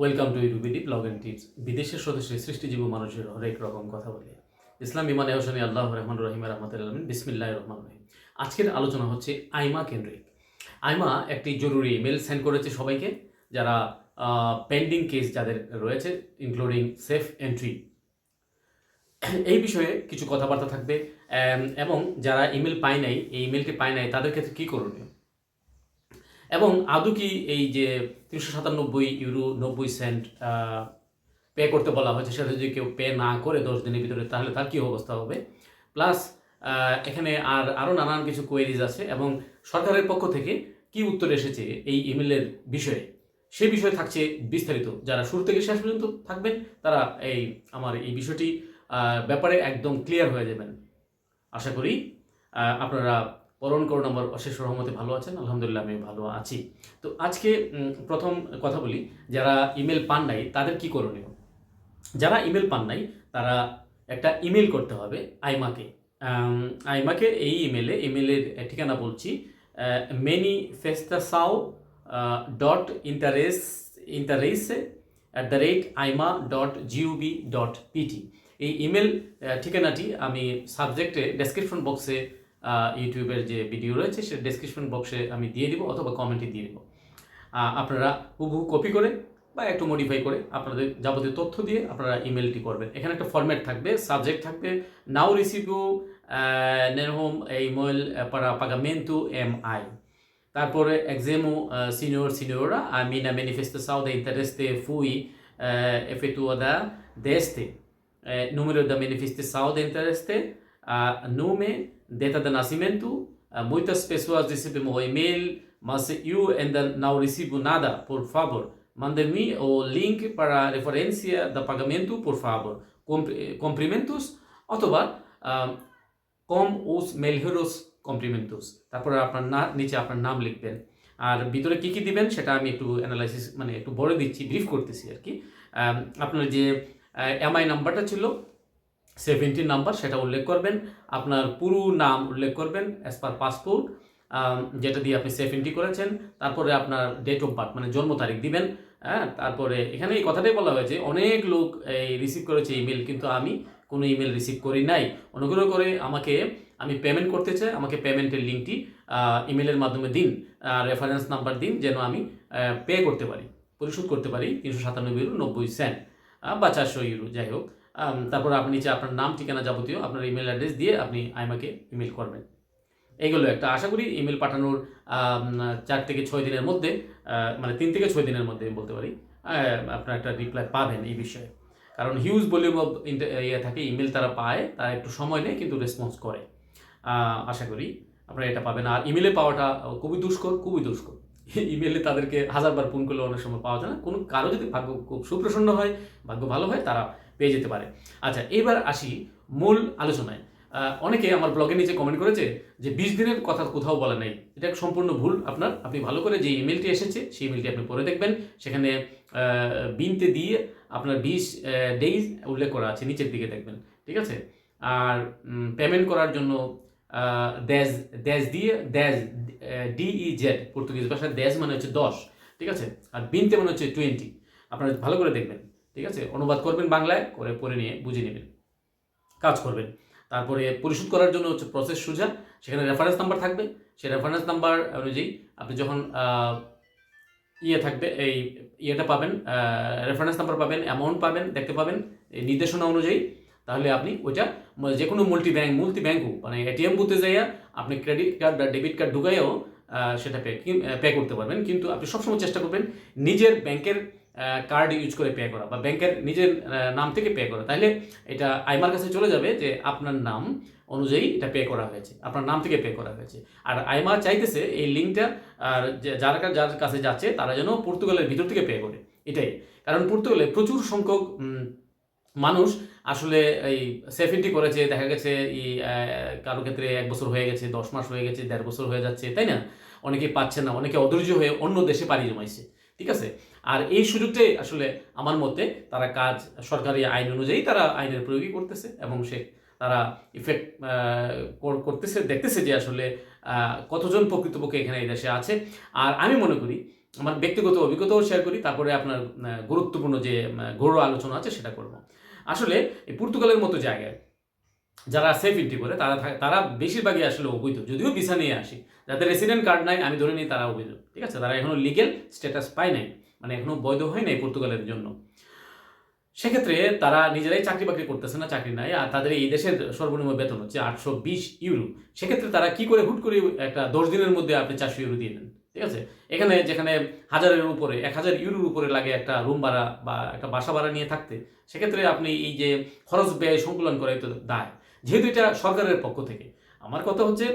Welcome to UBD blog and tips বিদেশের স্বদেশে সৃষ্টিজীবী মানুষের হরেক রকম কথা বলে। ইসলাম ইমান হোসেন আল্লাহ, রহমান, রহিম রহমতুল আলমিন বিসমিল্লাহ রহমান রহিম। আজকের আলোচনা হচ্ছে আইমা কেন্দ্রিক। আইমা একটি জরুরি ইমেল সেন্ড করেছে সবাইকে, যারা পেন্ডিং কেস যাদের রয়েছে ইনক্লুডিং সেফ এন্ট্রি এই বিষয়ে কিছু কথাবার্তা থাকবে এবং যারা ইমেল পায় নাই, এই ইমেলটি পায় নাই, তাদের ক্ষেত্রে কী করণীয়? এবং আদৌ কি এই যে তিনশো সাতানব্বই ইউরো নব্বই সেন্ট পে করতে বলা হয়েছে, সেটা যদি কেউ পে না করে দশ দিনের ভিতরে, তাহলে তার কী অবস্থা হবে? প্লাস এখানে আর আরও নানান কিছু কোয়েরিজ আছে এবং সরকারের পক্ষ থেকে কি উত্তর এসেছে এই ইমেলের বিষয়ে? সে বিষয়ে থাকছে বিস্তারিত। যারা শুরু থেকে শেষ পর্যন্ত থাকবেন, তারা এই, আমার এই বিষয়টি ব্যাপারে একদম ক্লিয়ার হয়ে যাবেন। আশা করি আপনারা পরণ করুন আমার অশেষ রহমতে ভালো আছেন, আলহামদুলিল্লাহ আমি ভালো আছি। তো আজকে প্রথম কথা বলি, যারা ইমেল পান নাই, তাদের কি করণীয়? যারা ইমেল পান নাই, তারা একটা ইমেল করতে হবে আইমাকে। আইমাকে এই ইমেলে, ইমেলের ঠিকানা বলছি মেনি ফেস্তাসাও ডট ইন্টারেস ইন্টারেসে অ্যাট দ্য রেট আইমা ডট জিওবি ডট পিটি এই ইমেল ঠিকানাটি আমি সাবজেক্টে ডেসক্রিপশন বক্সে ইউটিউবের যে ভিডিও রয়েছে সে ডেসক্রিপশন বক্সে আমি দিয়ে দিব অথবা কমেন্টে দিয়ে দিব। আপনারা হুবহু কপি করে বা একটু মডিফাই করে আপনাদের যাবতীয় তথ্য দিয়ে আপনারা ইমেলটি করবেন। এখানে একটা ফরম্যাট থাকবে সাবজেক্ট থাকবে নাও রিসিভু নেরহোম ইমেল para এম আই তারপরে senhora a minha manifestação de interesse fui uh, efetuada deste uh, número da manifestação de interesse uh, nome data de nascimento uh, muitas pessoas recebem o e-mail mas eu ainda não recebo nada por favor mande-me o link para a referência do pagamento por favor cumprimentos অথবা কম ওস মেলহেরোস কমপ্লিমেন্টোস তারপরে আপনার না নিচে আপনার নাম লিখবেন আর ভিতরে কি কি দিবেন সেটা আমি একটু অ্যানালাইসিস মানে একটু বলে দিচ্ছি ব্রিফ করতেছি আর কি আপনার যে এমআই নাম্বারটা ছিল সেভেন্টিন নাম্বার সেটা উল্লেখ করবেন। আপনার পুরো নাম উল্লেখ করবেন অ্যাজ পার পাসপোর্ট যেটা দিয়ে আপনি সেফ এন্ট্রি করেছেন। তারপরে আপনার ডেট অফ বার্থ মানে জন্ম তারিখ দিবেন হ্যাঁ? তারপরে এখানে এই কথাটাই বলা হয়েছে, অনেক লোক এই রিসিভ করেছে ইমেল কিন্তু আমি কোনো ইমেল রিসিভ করি নাই। অনুগ্রহ করে আমাকে, আমি পেমেন্ট করতে চাই, আমাকে পেমেন্টের লিঙ্কটি ইমেলের মাধ্যমে দিন রেফারেন্স নাম্বার দিন, যেন আমি পে করতে পারি, পরিশোধ করতে পারি, তিনশো সাতানব্বই ইউরো নব্বই সেন্ট বা চারশো ইউরো যাই হোক। তারপর আপনি নিচে আপনার নাম, ঠিকানা যাবতীয় আপনার ইমেল অ্যাড্রেস দিয়ে আপনি আমাকে ইমেল করবেন। এইগুলো একটা। আশা করি ইমেল পাঠানোর চার থেকে ছয় দিনের মধ্যে মানে তিন থেকে ছয় দিনের মধ্যে বলতে পারি আপনার একটা রিপ্লাই পাবেন এই বিষয়ে। কারণ হিউজ ভলিউম অফ ইয়ে থাকে ইমেল তারা পায়, তারা একটু সময় নেয়, কিন্তু রেসপন্স করে। আশা করি আপনারা এটা পাবেন। আর ইমেলে পাওয়াটা খুবই দুষ্কর খুবই দুষ্কর। ইমেলে তাদেরকে হাজারবার ফোন করলে অনেক সময় পাওয়া যায় না। কোনো কারও যদি ভাগ্য খুব সুপ্রসন্ন হয়, ভাগ্য ভালো হয়, তারা পেয়ে যেতে পারে। আচ্ছা এবার আসি মূল আলোচনায়। অনেকে আমার ব্লগের নিচে কমেন্ট করেছে যে, বিশ দিনের কথা কোথাও বলা নেই। এটা সম্পূর্ণ ভুল আপনার। আপনি ভালো করে যে ইমেলটি এসেছে, সেই ইমেলটি আপনি পড়ে দেখবেন। সেখানে বিনতে দিয়ে আপনার বিশ ডেইজ উল্লেখ করা আছে, নিচের দিকে দেখবেন। ঠিক আছে? আর পেমেন্ট করার জন্য দেশ দেশ দিয়ে দেশ ডিই জেড পর্তুগিজ ভাষায় দেশ মানে হচ্ছে দশ। ঠিক আছে? আর বিনতে মানে হচ্ছে টোয়েন্টি আপনারা ভালো করে দেখবেন। ঠিক আছে? অনুবাদ করবেন বাংলায়, করে পড়ে নিয়ে বুঝে নেবেন। কাজ করবেন। তারপরে পরিশোধ করার জন্য হচ্ছে প্রসেস সোজা, সেখানে রেফারেন্স নাম্বার থাকবে। সেই রেফারেন্স নাম্বার অনুযায়ী আপনি যখন ইয়ে থাকবে, এই ইয়েটা পাবেন রেফারেন্স নাম্বার পাবেন অ্যামাউন্ট পাবেন, দেখতে পাবেন, এই নির্দেশনা অনুযায়ী, তাহলে আপনি ওইটা যে কোনো মাল্টি ব্যাংক মাল্টি ব্যাংকও মানে এটিএম বুথে যাইয়া আপনি ক্রেডিট কার্ড বা ডেবিট কার্ড ঢুকাইও সেটা পে পে করতে পারবেন। কিন্তু আপনি সবসময় চেষ্টা করবেন নিজের ব্যাংকের কার্ড ইউজ করে পে করা বা ব্যাংকের নিজের নাম থেকে পে করা। তাহলে এটা আইমার কাছে চলে যাবে যে আপনার নাম অনুযায়ী এটা পে করা হয়েছে, আপনার নাম থেকে পে করা হয়েছে। আর আইমা চাইতেছে এই লিঙ্কটা আর যার যার কাছে যাচ্ছে তারা যেন পর্তুগালের ভিতর থেকে পে করে। এটাই। কারণ পর্তুগালে প্রচুর সংখ্যক মানুষ আসলে এই সেফেন্টি করেছে, দেখা গেছে এই কারও ক্ষেত্রে এক বছর হয়ে গেছে, দশ মাস হয়ে গেছে, দেড় বছর হয়ে যাচ্ছে, তাই না? অনেকে পাচ্ছে না, অনেকে অধৈর্য হয়ে অন্য দেশে পাড়ি জমাইছে, ঠিক আছে? আর এই সুযোগটাই আসলে আমার মতে তারা কাজ, সরকারি আইন অনুযায়ী তারা আইনের প্রয়োগই করতেছে এবং সে তারা ইফেক্ট করতেছে, দেখতেছে যে আসলে কতজন প্রকৃতপক্ষে এখানে এই দেশে আছে। আর আমি মনে করি, আমার ব্যক্তিগত অভিজ্ঞতাও শেয়ার করি, তারপরে আপনার গুরুত্বপূর্ণ যে গৌরব আলোচনা আছে সেটা করব। আসলে এই পর্তুগালের মতো জায়গায় যারা সেফ এন্ট্রি করে, তারা তারা বেশিরভাগই আসলে অবৈধ। যদিও ভিসা নিয়ে আসি, যাদের রেসিডেন্ট কার্ড নাই, আমি ধরে নিই তারা অবৈধ। ঠিক আছে? তারা এখনও লিগেল স্ট্যাটাস পায় নাই। মানে এখনও বৈধ হয় নাই পর্তুগালের জন্য। সেক্ষেত্রে তারা নিজেরাই চাকরি বাকরি করতেছে না, চাকরি নাই, আর তাদের এই দেশের সর্বনিম্ন বেতন হচ্ছে আটশো বিশ ইউরো। সেক্ষেত্রে তারা কি করে হুট করে একটা দশ দিনের মধ্যে আপনি চারশো ইউরো দিয়ে দেন, ঠিক আছে? এখানে যেখানে হাজারের উপরে, এক হাজার ইউরোর উপরে লাগে একটা রুম ভাড়া বা একটা বাসা ভাড়া নিয়ে থাকতে, সেক্ষেত্রে আপনি এই যে খরচ ব্যয় সংকুলন করে তো দায়। যেহেতু এটা সরকারের পক্ষ থেকে আমার কথা হচ্ছে,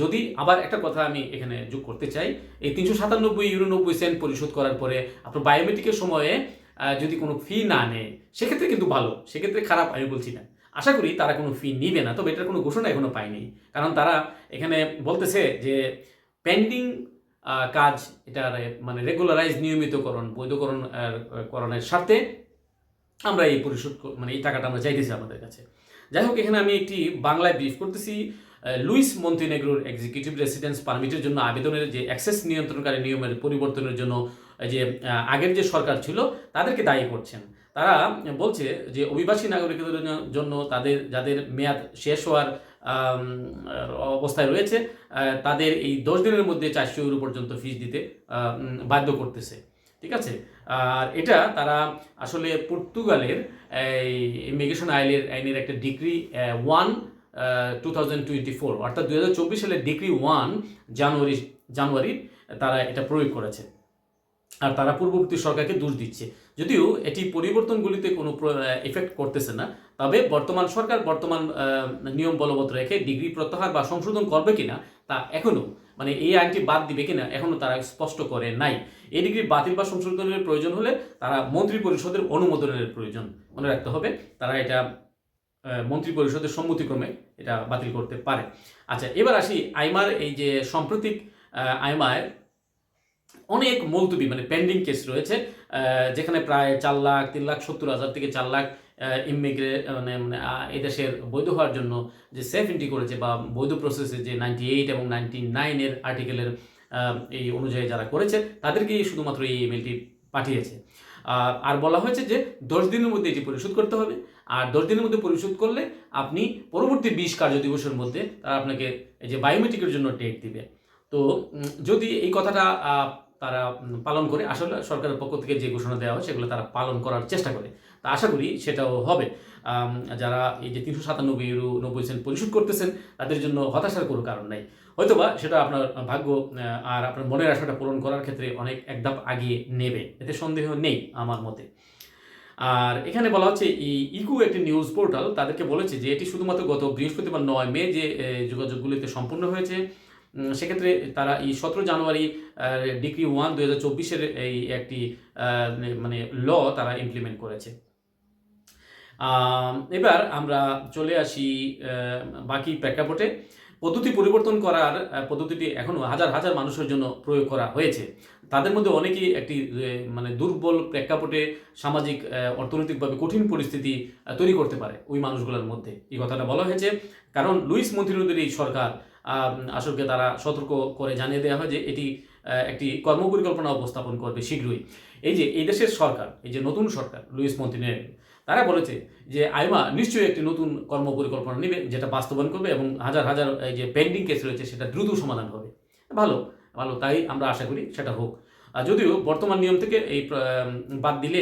যদি আবার একটা কথা আমি এখানে যোগ করতে চাই, এই তিনশো সাতানব্বই ইউরো নব্বই সেন্ট পরিশোধ করার পরে আপনার বায়োমেট্রিকের সময়ে যদি কোনো ফি না নেয়, সেক্ষেত্রে কিন্তু ভালো, সেক্ষেত্রে খারাপ আমি বলছি না। আশা করি তারা কোনো ফি নিবে না, তবে এটার কোনো ঘোষণা এখনও পায়নি কারণ তারা এখানে বলতেছে যে পেন্ডিং কাজ এটা মানে রেগুলারাইজ নিয়মিতকরণ, বৈধকরণ করণের স্বার্থে আমরা এই পরিশোধ মানে এই টাকাটা আমরা চাইতেছি আমাদের কাছে। যাই হোক, এখানে আমি একটি বাংলায় ব্রিফ করতেছি। লুইস মন্টিনেগ্রোর এক্সিকিউটিভ রেসিডেন্স পারমিটের জন্য আবেদনের যে অ্যাক্সেস নিয়ন্ত্রণকারী নিয়মের পরিবর্তনের জন্য যে আগের যে সরকার ছিল, তাদেরকে দায়ী করছেন। তারা বলছে যে, অভিবাসী নাগরিকদের জন্য তাদের, যাদের মেয়াদ শেষ হওয়ার অবস্থায় রয়েছে তাদের এই দশ দিনের মধ্যে চারশো ইউরো পর্যন্ত ফিস দিতে বাধ্য করতেছে। ঠিক আছে? আর এটা তারা আসলে পর্তুগালের, এই ইমিগ্রেশন আইনের আইনের একটা ডিগ্রি ওয়ান টু অর্থাৎ দু সালের ডিগ্রি ওয়ান জানুয়ারি জানুয়ারি তারা এটা প্রয়োগ করেছে। আর তারা পূর্ববর্তী সরকারকে দোষ দিচ্ছে। যদিও এটি পরিবর্তনগুলিতে কোনো এফেক্ট করতেছে না, তবে বর্তমান সরকার বর্তমান নিয়ম বলবৎ রেখে ডিগ্রি প্রত্যাহার বা সংশোধন করবে কিনা তা এখনও মানে এই আইনটি বাদ দিবে কিনা এখনও তারা স্পষ্ট করে নাই। এই ডিগ্রি বাতিল বা সংশোধনের প্রয়োজন হলে তারা মন্ত্রী পরিষদের অনুমোদনের প্রয়োজন। মনে রাখতে হবে, তারা এটা আহ, মন্ত্রী পরিষদের সম্মতিক্রমে এটা বাতিল করতে পারে। আচ্ছা এবার আসি আইমার এই যে সাম্প্রতিক আহ, আইমায় অনেক মৌলতুবি মানে পেন্ডিং কেস রয়েছে যেখানে প্রায় চার লাখ তিন লাখ সত্তর হাজার থেকে চার লাখ ইমিগ্রে মানে মানে আহ, এই দেশের বৈধ হওয়ার জন্য যে সেফ এন্ট্রি করেছে বা বৈধ প্রসেসে যে নাইনটি এইট এবং নাইনটি নাইনের আর্টিকেলের এই অনুযায়ী যারা করেছে তাদেরকেই শুধুমাত্র এই ইমেলটি পাঠিয়েছে। আর বলা হয়েছে যে দশ দিনের মধ্যে এটি পরিশোধ করতে হবে। আর দশ দিনের মধ্যে পরিশোধ করলে আপনি পরবর্তী বিশ কার্য দিবসের মধ্যে তারা আপনাকে এই যে বায়োমেট্রিকের জন্য ডেট দিবে। তো যদি এই কথাটা তারা পালন করে, আসলে সরকারের পক্ষ থেকে যে ঘোষণা দেওয়া হয়, সেগুলো তারা পালন করার চেষ্টা করে। তা আশা করি সেটাও হবে। যারা এই যে তিনশো সাতানব্বই ইউরো নব্বই সেন্ট পরিশোধ করতেছেন, তাদের জন্য হতাশার কোনো কারণ নাই। হয়তোবা সেটা আপনার ভাগ্য আর আপনার মনের আশাটা পূরণ করার ক্ষেত্রে অনেক একধাপ আগিয়ে নেবে। এতে সন্দেহ নেই আমার মতে। আর এখানে বলা হচ্ছে, এই ইকু একটি নিউজ পোর্টাল তাদেরকে বলেছে যে এটি শুধুমাত্র গত বৃহস্পতিবার নয় মে যে যোগাযোগগুলিতে সম্পূর্ণ হয়েছে। সেক্ষেত্রে তারা এই সতেরো জানুয়ারি ডিগ্রি ওয়ান দু হাজার চব্বিশের এই একটি মানে ল তারা ইমপ্লিমেন্ট করেছে। এবার আমরা চলে আসি বাকি প্রেক্ষাপটে। পদ্ধতি পরিবর্তন করার পদ্ধতিটি এখনও হাজার হাজার মানুষের জন্য প্রয়োগ করা হয়েছে। তাদের মধ্যে অনেকেই একটি মানে দুর্বল প্রেক্ষাপটে সামাজিক অর্থনৈতিকভাবে কঠিন পরিস্থিতি তৈরি করতে পারে ওই মানুষগুলোর মধ্যে। এই কথাটা বলা হয়েছে। কারণ লুইস মন্ত্রীদের এই সরকার আসলকে আসলে তারা সতর্ক করে জানিয়ে দেওয়া হয় যে এটি একটি কর্মপরিকল্পনা উপস্থাপন করবে শীঘ্রই। এই যে, এই দেশের সরকার, এই যে নতুন সরকার, লুইস মন্ত্রীনের তারা বলেছে যে আইমা নিশ্চয়ই একটি নতুন কর্ম পরিকল্পনা নেবে, যেটা বাস্তবায়ন করবে এবং হাজার হাজার, এই যে পেন্ডিং কেস রয়েছে, সেটা দ্রুত সমাধান হবে। ভালো ভালো, তাই আমরা আশা করি সেটা হোক। যদিও বর্তমান নিয়ম থেকে এই বাদ দিলে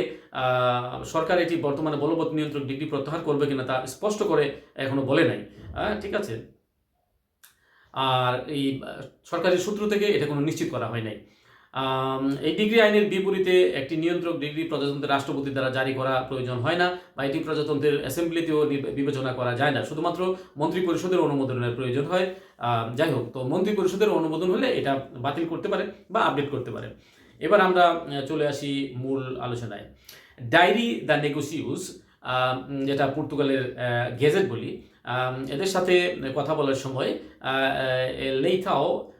সরকার এটি বর্তমানে বলবৎ নিয়ন্ত্রক ডিগ্রি প্রত্যাহার করবে কিনা তা স্পষ্ট করে এখনও বলে নাই। ঠিক আছে। আর এই সরকারি সূত্র থেকে এটা কোনো নিশ্চিত করা হয় নাই। এই ডিগ্রি আইনের বিপরীতে একটি নিয়ন্ত্রক ডিগ্রি প্রজাতন্ত্রের রাষ্ট্রপতি দ্বারা জারি করা প্রয়োজন হয় না বা এটি প্রজাতন্ত্রের অ্যাসেম্বলিতেও বিবেচনা করা যায় না। শুধুমাত্র মন্ত্রী পরিষদের অনুমোদনের প্রয়োজন হয়। যাই হোক, তো মন্ত্রী পরিষদের অনুমোদন হলে এটা বাতিল করতে পারে বা আপডেট করতে পারে। এবার আমরা চলে আসি মূল আলোচনায়। ডায়েরি দ্য নেগোসিউস যেটা পর্তুগালের গেজেট বলি এদের সাথে কথা বলার সময় লেইথাও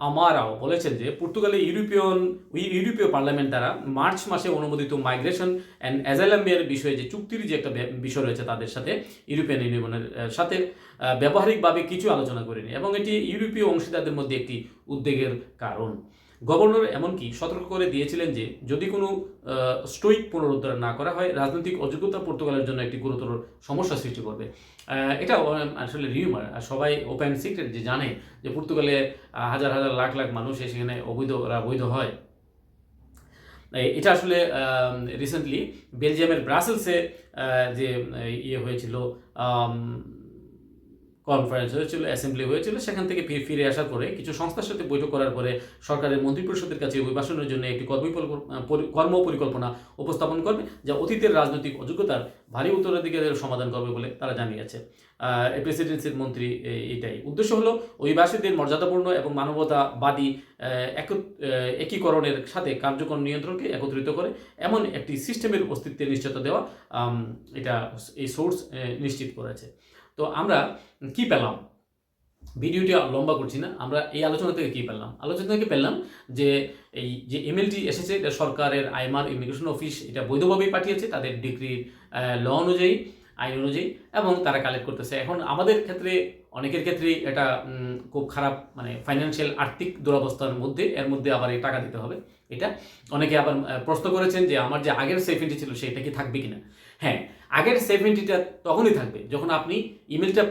আমারাও বলেছেন যে পর্তুগালে ইউরোপিয়ন ইউ- ইউরোপীয় পার্লামেন্ট দ্বারা মার্চ মাসে অনুমোদিত মাইগ্রেশন অ্যান্ড অ্যাজাইলামের বিষয়ে যে চুক্তির যে একটা বিষয় রয়েছে তাদের সাথে ইউরোপিয়ান ইউনিয়নের সাথে ব্যবহারিকভাবে কিছু আলোচনা করেনি এবং এটি ইউরোপীয় অংশীদারদের মধ্যে একটি উদ্বেগের কারণ। গভর্নর এমনকি সতর্ক করে দিয়েছিলেন যে, যদি কোনো স্টোইক পুনরুদ্ধার না করা হয়, রাজনৈতিক অযোগ্যতা পর্তুগালের জন্য একটি গুরুতর সমস্যা সৃষ্টি করবে। এটা আসলে রিউমার আর সবাই ওপেন সিক্রেট যে জানে যে পর্তুগালে হাজার হাজার লাখ লাখ মানুষ সেখানে অবৈধ, ওরা বৈধ হয়। এটা আসলে রিসেন্টলি বেলজিয়ামের ব্রাসেলসে যে ইয়ে হয়েছিল কনফারেন্স হয়েছিল অ্যাসেম্বলি হয়েছিল, সেখান থেকে ফিরে আসার পরে কিছু সংস্থার সাথে বৈঠক করার পরে সরকারের মন্ত্রিপরিষদের কাছে অভিবাসনের জন্য একটি কর্ম পরিকল্পনা উপস্থাপন করবে, যা অতীতের রাজনৈতিক অযোগ্যতার ভারী উত্তরাধিকারের সমাধান করবে বলে তারা জানিয়েছে। প্রেসিডেন্সির মন্ত্রী এটাই। উদ্দেশ্য হলো অভিবাসীদের মর্যাদাপূর্ণ এবং মানবতাবাদী একীকরণের সাথে কার্যকর নিয়ন্ত্রণকে একত্রিত করে এমন একটি সিস্টেমের অস্তিত্বের নিশ্চয়তা দেওয়া এটা এই সোর্স নিশ্চিত করেছে। তো আমরা কি পেলাম? ভিডিওটি লম্বা করছি না, আমরা এই আলোচনা থেকে কী পেলাম? আলোচনা থেকে পেলাম যে এই যে এমএলটি এসেছে, এটা সরকারের আইমার ইমিগ্রেশন অফিস এটা বৈধভাবেই পাঠিয়েছে, তাদের ডিগ্রির ল অনুযায়ী, আইন অনুযায়ী, এবং তারা কালেক্ট করতেছে। এখন আমাদের ক্ষেত্রে অনেকের ক্ষেত্রেই এটা খুব খারাপ মানে ফাইন্যান্সিয়াল আর্থিক দুরবস্থার মধ্যে, এর মধ্যে আবার এই টাকা দিতে হবে। এটা অনেকে আবার প্রশ্ন করেছেন যে আমার যে আগের সেফেন্টি ছিল সেটা কি থাকবে কিনা? হ্যাঁ আগের সেভেন্টিটা তখনই থাকবে যখন আপনি ইমেলটা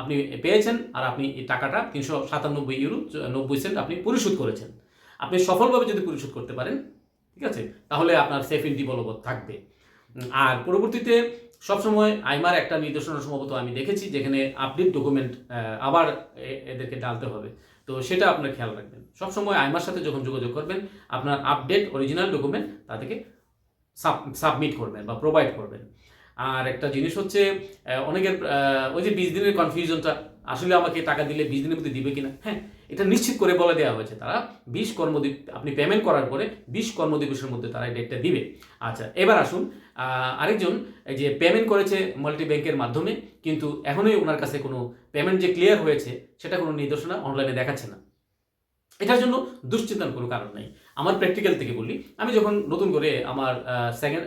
আপনি পেয়েছেন আর আপনি এই টাকাটা তিনশো সাতানব্বই ইউরো নব্বই সেন্ট আপনি পরিশোধ করেছেন। আপনি সফলভাবে যদি পরিশোধ করতে পারেন, ঠিক আছে? তাহলে আপনার সেফেন্টি বলবৎ থাকবে। আর পরবর্তীতে সবসময় আইমার একটা নির্দেশনা সম্ভবত আমি দেখেছি, যেখানে আপডেট ডকুমেন্ট আবার এদেরকে ডালতে হবে। তো সেটা আপনার খেয়াল রাখবেন। সবসময় আইমার সাথে যখন যোগাযোগ করবেন, আপনার আপডেট, অরিজিনাল ডকুমেন্ট তাদেরকে সাবমিট করবেন বা প্রোভাইড করবেন। আর একটা জিনিস হচ্ছে অনেকের ওই যে বিশ দিনের কনফিউশনটা আসলে আমাকে টাকা দিলে বিশ দিনের মধ্যে দিবে কিনা? হ্যাঁ এটা নিশ্চিত করে বলে দেওয়া হয়েছে তারা বিশ কর্মদিব আপনি পেমেন্ট করার পরে বিশ কর্মদিবসের মধ্যে তারা ডেটটা দিবে। আচ্ছা এবার আসুন আরেকজন, এই যে পেমেন্ট করেছে মাল্টি ব্যাংকের মাধ্যমে, কিন্তু এখনই ওনার কাছে কোনো পেমেন্ট যে ক্লিয়ার হয়েছে, সেটা কোনো নির্দেশনা অনলাইনে দেখাচ্ছে না। এটার জন্য দুশ্চিন্তার কোনো কারণ নেই। আমার প্র্যাকটিক্যাল থেকে বলি, আমি যখন নতুন করে আমার সেকেন্ড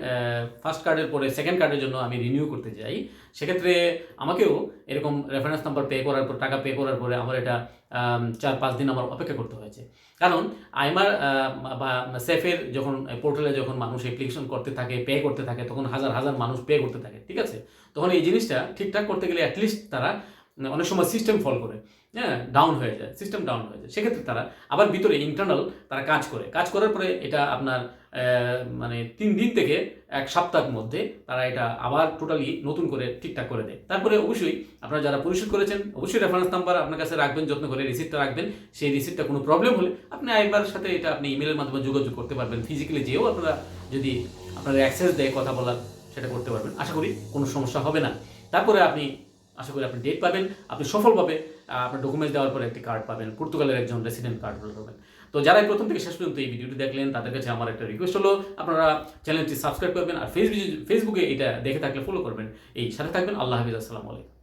ফার্স্ট কার্ডের পরে সেকেন্ড কার্ডের জন্য আমি রিনিউ করতে যাই, সেক্ষেত্রে আমাকেও এরকম রেফারেন্স নাম্বার পে করার পর, টাকা পে করার পরে আমার এটা চার পাঁচ দিন আমার অপেক্ষা করতে হয়েছে। কারণ আইমার বা সেফের যখন পোর্টালে যখন মানুষ অ্যাপ্লিকেশন করতে থাকে পে করতে থাকে, তখন হাজার হাজার মানুষ পে করতে থাকে, ঠিক আছে? তখন এই জিনিসটা ঠিকঠাক করতে গেলে অ্যাটলিস্ট তারা অনেক সময় সিস্টেম ফল করে। হ্যাঁ ডাউন হয়ে যায় সিস্টেম ডাউন হয়ে যায়। সেক্ষেত্রে তারা আবার ভিতরে ইন্টারনাল তারা কাজ করে। কাজ করার পরে এটা আপনার মানে তিন দিন থেকে এক সপ্তাহের মধ্যে তারা এটা আবার টোটালি নতুন করে ঠিকঠাক করে দেয়। তারপরে অবশ্যই আপনারা যারা পরিশোধ করেছেন, অবশ্যই রেফারেন্স নাম্বার আপনার কাছে রাখবেন, যত্ন করে রিসিপ্টটা রাখবেন। সেই রিসিপ্টটা কোনো প্রবলেম হলে আপনি আইবার সাথে এটা আপনি ইমেলের মাধ্যমে যোগাযোগ করতে পারবেন। ফিজিক্যালি যেও আপনারা যদি আপনারা অ্যাক্সেস দেয় কথা বলার, সেটা করতে পারবেন। আশা করি কোনো সমস্যা হবে না। তারপরে আপনি আশা করি আপনি ডেট পাবেন, আপনি সফলভাবে আপনার ডকুমেন্টস দেওয়ার পরে একটি কার্ড পাবেন, পর্তুগালের একজন রেসিডেন্ট কার্ড পাবেন তো যারা প্রথম থেকে শেষ পর্যন্ত এই ভিডিওটি দেখলেন, তাদের কাছে আমার একটা রিকোয়েস্ট হলো, আপনারা চ্যানেলটি সাবস্ক্রাইব করবেন আর ফেসবুক ফেসবুকে এটা দেখে থাকলে ফলো করবেন। এই সাথে থাকবেন, আল্লাহ হাফিজ, আসসালামু আলাইকুম।